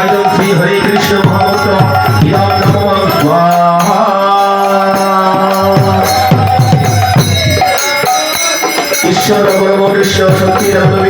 হরিনায় শ্রী হরে কৃষ্ণ ভগবত। বিধান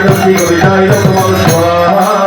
লক্ষ্মী কবিতায় তোমার স্বাহা